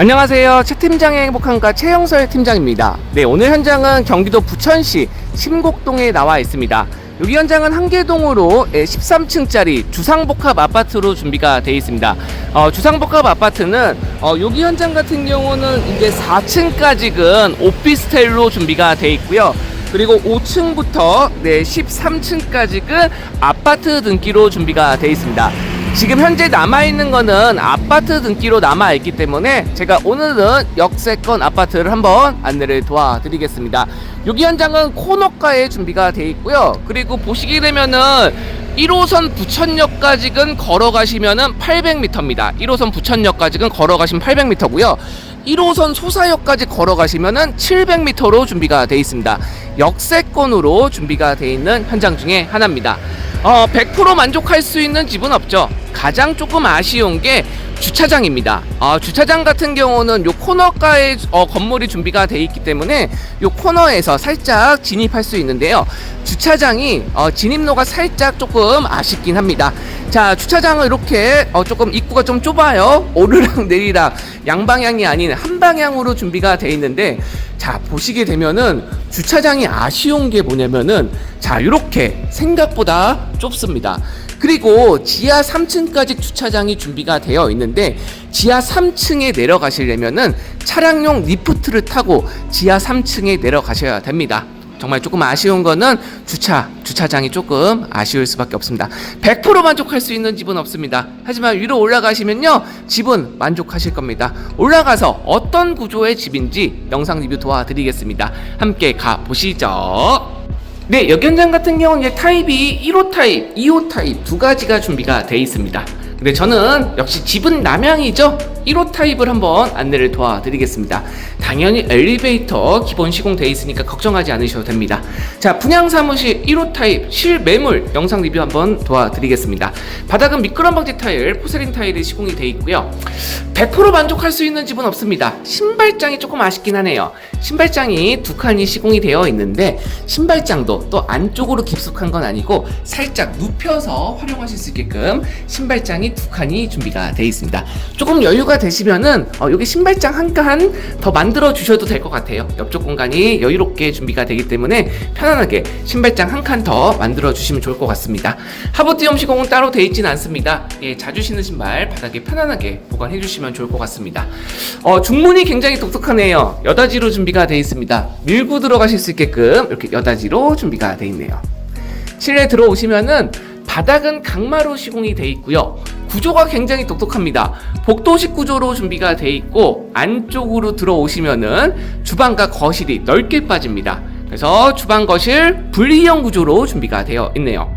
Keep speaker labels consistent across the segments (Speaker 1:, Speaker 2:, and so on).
Speaker 1: 안녕하세요. 최 팀장의 행복한가 최영설 팀장입니다. 네, 오늘 현장은 경기도 부천시 심곡동에 나와 있습니다. 여기 현장은 한계동으로 13층짜리 주상복합 아파트로 준비가 되어 있습니다. 어, 주상복합 아파트는 어, 여기 현장 같은 경우는 이제 4층까지는 오피스텔로 준비가 되어 있고요. 그리고 5층부터 네, 13층까지는 아파트 등기로 준비가 되어 있습니다. 지금 현재 남아있는 거는 아파트 등기로 남아있기 때문에 제가 오늘은 역세권 아파트를 한번 안내를 도와드리겠습니다. 여기 현장은 코너가에 준비가 되어 있고요. 그리고 보시게 되면은 1호선 부천역까지는 걸어가시면은 800m입니다. 1호선 부천역까지는 걸어가시면 800m고요. 1호선 소사역까지 걸어가시면은 700m로 준비가 되어 있습니다. 역세권으로 준비가 되어 있는 현장 중에 하나입니다. 어, 100% 만족할 수 있는 집은 없죠. 가장 조금 아쉬운 게 주차장입니다. 어, 주차장 같은 경우는 요 코너가에 어, 건물이 준비가 돼 있기 때문에 요 코너에서 살짝 진입할 수 있는데요. 주차장이 어, 진입로가 살짝 조금 아쉽긴 합니다. 자, 주차장은 이렇게 어, 조금 입구가 좀 좁아요. 오르락 내리락 양방향이 아닌 한 방향으로 준비가 돼 있는데 자, 보시게 되면은 주차장이 아쉬운 게 뭐냐면은 자, 이렇게 생각보다 좁습니다. 그리고 지하 3층까지 주차장이 준비가 되어 있는데 지하 3층에 내려가시려면은 차량용 리프트를 타고 지하 3층에 내려가셔야 됩니다. 정말 조금 아쉬운 거는 주차, 주차장이 조금 아쉬울 수밖에 없습니다. 100% 만족할 수 있는 집은 없습니다. 하지만 위로 올라가시면요, 집은 만족하실 겁니다. 올라가서 어떤 구조의 집인지 영상 리뷰 도와드리겠습니다. 함께 가보시죠. 네, 여기 현장 같은 경우는 타입이 1호 타입, 2호 타입 두 가지가 준비가 되어 있습니다. 근데 저는 역시 집은 남양이죠. 1호 타입을 한번 안내를 도와드리겠습니다. 당연히 엘리베이터 기본 시공되어 있으니까 걱정하지 않으셔도 됩니다. 자, 분양 사무실 1호 타입 실매물 영상 리뷰 한번 도와드리겠습니다. 바닥은 미끄럼 방지 타일, 포세린 타일이 시공이 되어 있고요. 100% 만족할 수 있는 집은 없습니다. 신발장이 조금 아쉽긴 하네요. 신발장이 두 칸이 시공이 되어 있는데 신발장도 또 안쪽으로 깊숙한 건 아니고 살짝 눕혀서 활용하실 수 있게끔 신발장이 두 칸이 준비가 되어 있습니다. 조금 여유가 되시면은 어, 여기 신발장 한 칸 더 만들어 주셔도 될 것 같아요. 옆쪽 공간이 여유롭게 준비가 되기 때문에 편안하게 신발장 한 칸 더 만들어 주시면 좋을 것 같습니다. 하부티움 시공은 따로 되어 있지는 않습니다. 예, 자주 신는 신발 바닥에 편안하게 보관해 주시면 좋을 것 같습니다. 어, 중문이 굉장히 독특하네요. 여다지로 준비가 되어 있습니다. 밀고 들어가실 수 있게끔 이렇게 여다지로 준비가 되어 있네요. 실내 들어오시면은 바닥은 강마루 시공이 되어 있고요. 구조가 굉장히 독특합니다. 복도식 구조로 준비가 되어 있고 안쪽으로 들어오시면은 주방과 거실이 넓게 빠집니다. 그래서 주방 거실 분리형 구조로 준비가 되어 있네요.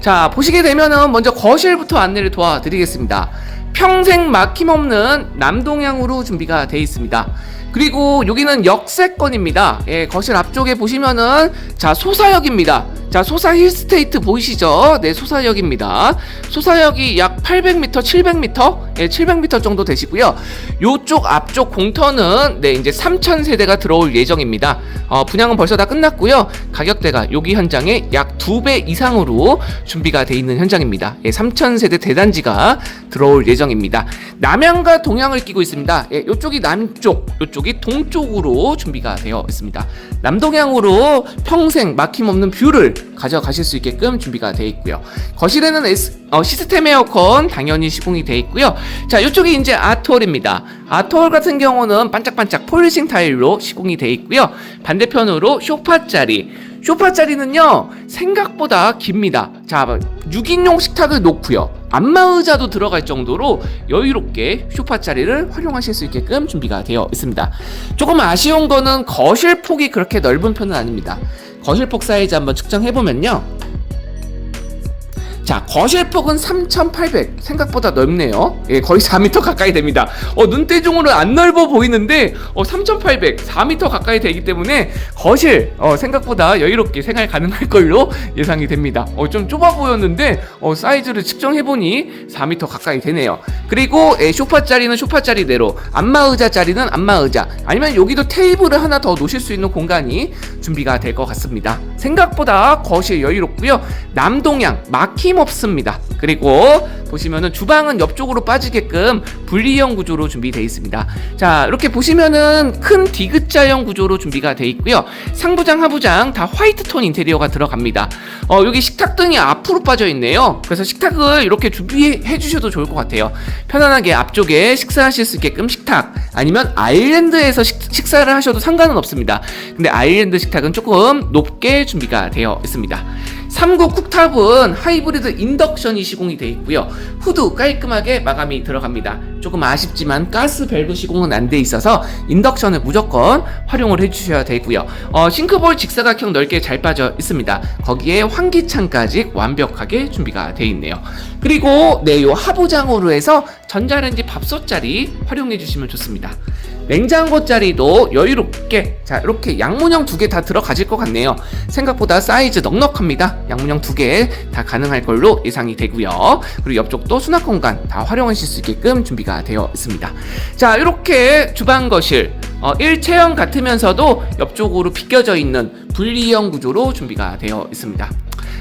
Speaker 1: 자, 보시게 되면은 먼저 거실부터 안내를 도와드리겠습니다. 평생 막힘없는 남동향으로 준비가 되어 있습니다. 그리고 여기는 역세권입니다. 예, 거실 앞쪽에 보시면은 자 소사역입니다. 자 소사 힐스테이트 보이시죠? 네 소사역입니다. 소사역이 약 800m, 700m, 예, 700m 정도 되시고요. 요쪽 앞쪽 공터는 네 이제 3,000 세대가 들어올 예정입니다. 어, 분양은 벌써 다 끝났고요. 가격대가 여기 현장에 약두배 이상으로 준비가 돼 있는 현장입니다. 예, 3,000 세대 대단지가 들어올 예정입니다. 남향과 동향을 끼고 있습니다. 예, 요쪽이 남쪽, 요쪽이 동쪽으로 준비가 되어 있습니다. 남동향으로 평생 막힘없는 뷰를 가져가실 수 있게끔 준비가 되어 있고요. 거실에는 S, 어, 시스템 에어컨 당연히 시공이 되어 있고요. 자, 이쪽이 이제 아트홀입니다. 아트홀 같은 경우는 반짝반짝 폴리싱 타일로 시공이 되어 있고요. 반대편으로 쇼파 자리. 쇼파 자리는요, 생각보다 깁니다. 자, 6인용 식탁을 놓고요. 안마의자도 들어갈 정도로 여유롭게 쇼파 자리를 활용하실 수 있게끔 준비가 되어 있습니다. 조금 아쉬운 거는 거실 폭이 그렇게 넓은 편은 아닙니다. 거실 폭 사이즈 한번 측정해 보면요. 자, 거실 폭은 3,800. 생각보다 넓네요. 예, 거의 4m 가까이 됩니다. 어, 눈대중으로 안 넓어 보이는데, 어, 3,800, 4m 가까이 되기 때문에 거실, 어, 생각보다 여유롭게 생활 가능할 걸로 예상이 됩니다. 어, 좀 좁아 보였는데, 어, 사이즈를 측정해보니 4m 가까이 되네요. 그리고, 예, 쇼파 자리는 쇼파 자리대로, 안마 의자 자리는 안마 의자, 아니면 여기도 테이블을 하나 더 놓으실 수 있는 공간이 준비가 될 것 같습니다. 생각보다 거실 여유롭고요. 남동향, 막힘 없습니다. 그리고 보시면은 주방은 옆쪽으로 빠지게끔 분리형 구조로 준비되어 있습니다. 자, 이렇게 보시면은 큰 디귿자형 구조로 준비가 되어 있고요. 상부장, 하부장 다 화이트 톤 인테리어가 들어갑니다. 어, 여기 식탁 등이 앞으로 빠져 있네요. 그래서 식탁을 이렇게 준비해 주셔도 좋을 것 같아요. 편안하게 앞쪽에 식사하실 수 있게끔 식탁 아니면 아일랜드에서 식, 식사를 하셔도 상관은 없습니다. 근데 아일랜드 식탁은 조금 높게 준비가 되어 있습니다. 3구 쿡탑은 하이브리드 인덕션이 시공이 되어 있고요. 후드 깔끔하게 마감이 들어갑니다. 조금 아쉽지만 가스 밸브 시공은 안 돼 있어서 인덕션을 무조건 활용을 해주셔야 되고요. 어, 싱크볼 직사각형 넓게 잘 빠져 있습니다. 거기에 환기창까지 완벽하게 준비가 되어 있네요. 그리고 네, 요 하부장으로 해서 전자레인지 밥솥자리 활용해 주시면 좋습니다. 냉장고 자리도 여유롭게 자 이렇게 양문형 두 개 다 들어가질 것 같네요. 생각보다 사이즈 넉넉합니다. 양문형 두 개 다 가능할 걸로 예상이 되고요. 그리고 옆쪽도 수납 공간 다 활용하실 수 있게끔 준비가 되어 있습니다. 자 이렇게 주방 거실 어, 일체형 같으면서도 옆쪽으로 비껴져 있는 분리형 구조로 준비가 되어 있습니다.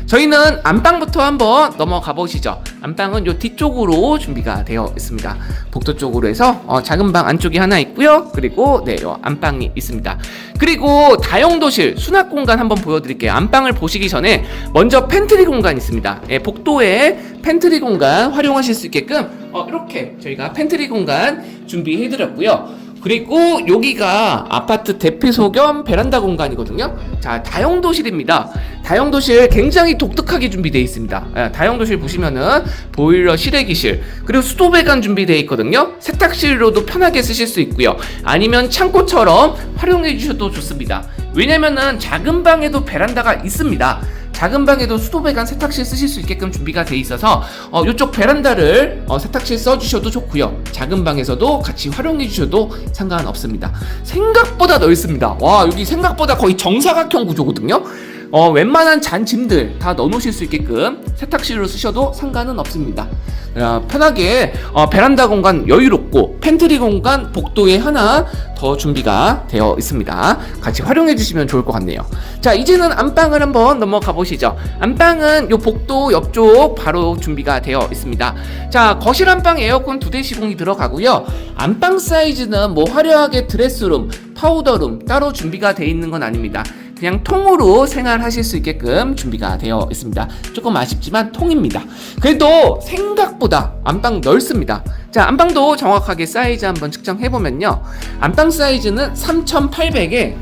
Speaker 1: 저희는 안방부터 한번 넘어가 보시죠. 안방은 요 뒤쪽으로 준비가 되어 있습니다. 복도 쪽으로 해서 어, 작은 방 안쪽이 하나 있고요. 그리고 네, 요 안방이 있습니다. 그리고 다용도실 수납 공간 한번 보여드릴게요. 안방을 보시기 전에 먼저 팬트리 공간 있습니다. 예, 복도에 팬트리 공간 활용하실 수 있게끔 어, 이렇게 저희가 팬트리 공간 준비해드렸고요. 그리고 여기가 아파트 대피소 겸 베란다 공간이거든요. 자, 다용도실입니다. 다용도실 굉장히 독특하게 준비되어 있습니다. 예, 다용도실 보시면은 보일러 실외기실 그리고 수도 배관 준비되어 있거든요. 세탁실로도 편하게 쓰실 수 있고요. 아니면 창고처럼 활용해 주셔도 좋습니다. 왜냐면은 작은 방에도 베란다가 있습니다. 작은 방에도 수도 배관 세탁실 쓰실 수 있게끔 준비가 돼 있어서 어, 이쪽 베란다를 어, 세탁실 써주셔도 좋고요. 작은 방에서도 같이 활용해 주셔도 상관없습니다. 생각보다 넓습니다. 와 여기 생각보다 거의 정사각형 구조거든요. 어, 웬만한 잔 짐들 다 넣어놓으실 수 있게끔 세탁실로 쓰셔도 상관은 없습니다. 어, 편하게 어, 베란다 공간 여유롭고 팬트리 공간 복도에 하나 더 준비가 되어 있습니다. 같이 활용해 주시면 좋을 것 같네요. 자, 이제는 안방을 한번 넘어가 보시죠. 안방은 요 복도 옆쪽 바로 준비가 되어 있습니다. 자, 거실 안방 에어컨 두 대 시공이 들어가고요. 안방 사이즈는 뭐 화려하게 드레스룸, 파우더룸 따로 준비가 되어 있는 건 아닙니다. 그냥 통으로 생활하실 수 있게끔 준비가 되어 있습니다. 조금 아쉽지만 통입니다. 그래도 생각보다 안방 넓습니다. 자, 안방도 정확하게 사이즈 한번 측정해 보면요. 안방 사이즈는 3,800에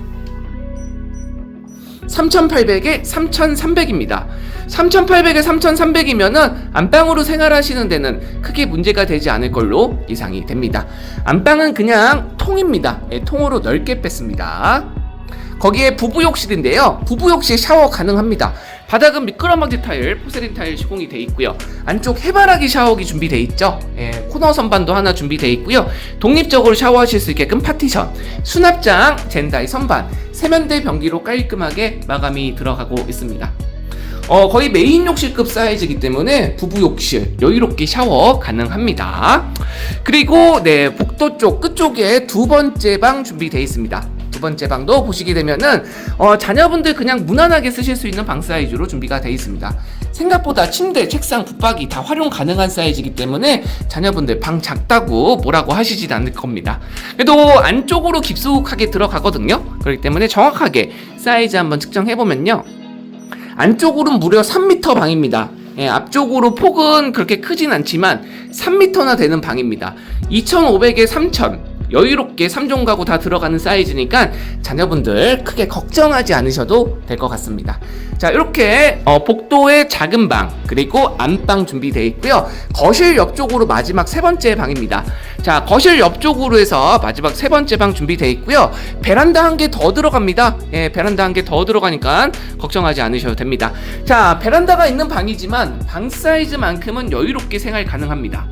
Speaker 1: 3,800에 3,300입니다. 3,800에 3,300이면은 안방으로 생활하시는 데는 크게 문제가 되지 않을 걸로 예상이 됩니다. 안방은 그냥 통입니다. 예, 통으로 넓게 뺐습니다. 거기에 부부 욕실인데요. 부부 욕실 샤워 가능합니다. 바닥은 미끄럼방지 타일, 포세린 타일 시공이 돼 있고요. 안쪽 해바라기 샤워기 준비돼 있죠. 예, 코너 선반도 하나 준비돼 있고요. 독립적으로 샤워하실 수 있게끔 파티션, 수납장, 젠다이 선반, 세면대 변기로 깔끔하게 마감이 들어가고 있습니다. 어, 거의 메인 욕실급 사이즈이기 때문에 부부 욕실 여유롭게 샤워 가능합니다. 그리고 네 복도 쪽 끝쪽에 두 번째 방 준비되어 있습니다. 두 번째 방도 보시게 되면은 어, 자녀분들 그냥 무난하게 쓰실 수 있는 방 사이즈로 준비가 되어 있습니다. 생각보다 침대, 책상, 붙박이 다 활용 가능한 사이즈이기 때문에 자녀분들 방 작다고 뭐라고 하시진 않을 겁니다. 그래도 안쪽으로 깊숙하게 들어가거든요. 그렇기 때문에 정확하게 사이즈 한번 측정해 보면요. 안쪽으로는 무려 3m 방입니다. 예, 앞쪽으로 폭은 그렇게 크진 않지만 3m나 되는 방입니다. 2,500에 3,000. 여유롭게 3종 가구 다 들어가는 사이즈니까 자녀분들 크게 걱정하지 않으셔도 될 것 같습니다. 자, 이렇게 어, 복도의 작은 방 그리고 안방 준비되어 있고요. 거실 옆쪽으로 마지막 세 번째 방입니다. 자, 거실 옆쪽으로 해서 마지막 세 번째 방 준비되어 있고요. 베란다 한 개 더 들어갑니다. 예, 베란다 한 개 더 들어가니까 걱정하지 않으셔도 됩니다. 자, 베란다가 있는 방이지만 방 사이즈만큼은 여유롭게 생활 가능합니다.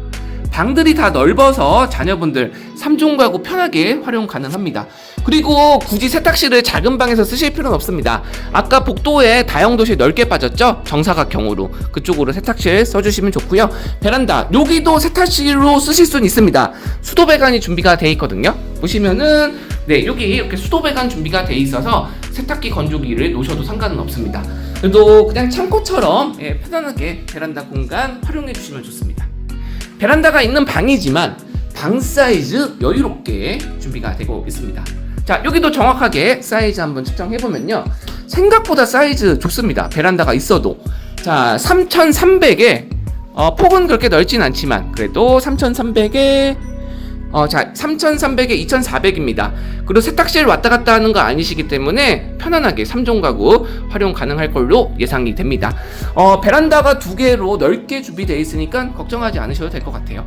Speaker 1: 방들이 다 넓어서 자녀분들 3종 가구 편하게 활용 가능합니다. 그리고 굳이 세탁실을 작은 방에서 쓰실 필요는 없습니다. 아까 복도에 다용도실 넓게 빠졌죠? 정사각형으로. 그쪽으로 세탁실 써주시면 좋고요. 베란다, 여기도 세탁실로 쓰실 수는 있습니다. 수도 배관이 준비가 되어 있거든요. 보시면은 네, 여기 이렇게 수도 배관 준비가 돼 있어서 세탁기 건조기를 놓으셔도 상관은 없습니다. 그래도 그냥 창고처럼 예, 편안하게 베란다 공간 활용해 주시면 좋습니다. 베란다가 있는 방이지만 방 사이즈 여유롭게 준비가 되고 있습니다. 자, 여기도 정확하게 사이즈 한번 측정해 보면요. 생각보다 사이즈 좋습니다. 베란다가 있어도. 자, 3,300에 어, 폭은 그렇게 넓진 않지만 그래도 3,300에 어, 자, 3,300에 2,400입니다. 그리고 세탁실 왔다 갔다 하는 거 아니시기 때문에 편안하게 3종 가구 활용 가능할 걸로 예상이 됩니다. 어, 베란다가 두 개로 넓게 준비되어 있으니까 걱정하지 않으셔도 될 것 같아요.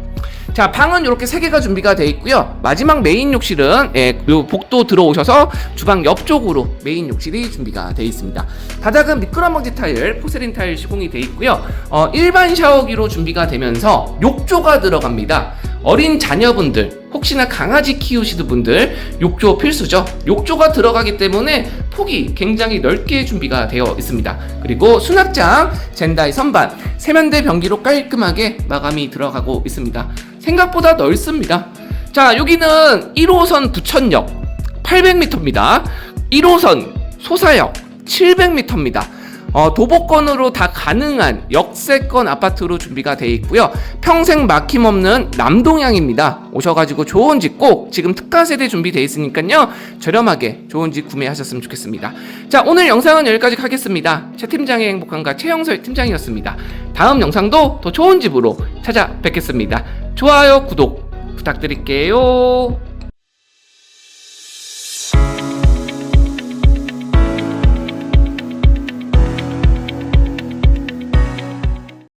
Speaker 1: 자, 방은 이렇게 세 개가 준비가 되어 있고요. 마지막 메인 욕실은 예, 요 복도 들어오셔서 주방 옆쪽으로 메인 욕실이 준비가 되어 있습니다. 바닥은 미끄럼먼지 타일, 포세린 타일 시공이 되어 있고요. 어, 일반 샤워기로 준비가 되면서 욕조가 들어갑니다. 어린 자녀분들 혹시나 강아지 키우시는 분들 욕조 필수죠. 욕조가 들어가기 때문에 폭이 굉장히 넓게 준비가 되어 있습니다. 그리고 수납장, 젠다이 선반, 세면대 변기로 깔끔하게 마감이 들어가고 있습니다. 생각보다 넓습니다. 자, 여기는 1호선 부천역 800m입니다. 1호선 소사역 700m입니다. 어, 도보권으로 다 가능한 역세권 아파트로 준비가 되어 있고요. 평생 막힘없는 남동향입니다. 오셔가지고 좋은 집 꼭 지금 특가 세대 준비되어 있으니까요. 저렴하게 좋은 집 구매하셨으면 좋겠습니다. 자, 오늘 영상은 여기까지 하겠습니다. 최 팀장의 행복한가 최영설 팀장이었습니다. 다음 영상도 더 좋은 집으로 찾아뵙겠습니다. 좋아요, 구독 부탁드릴게요.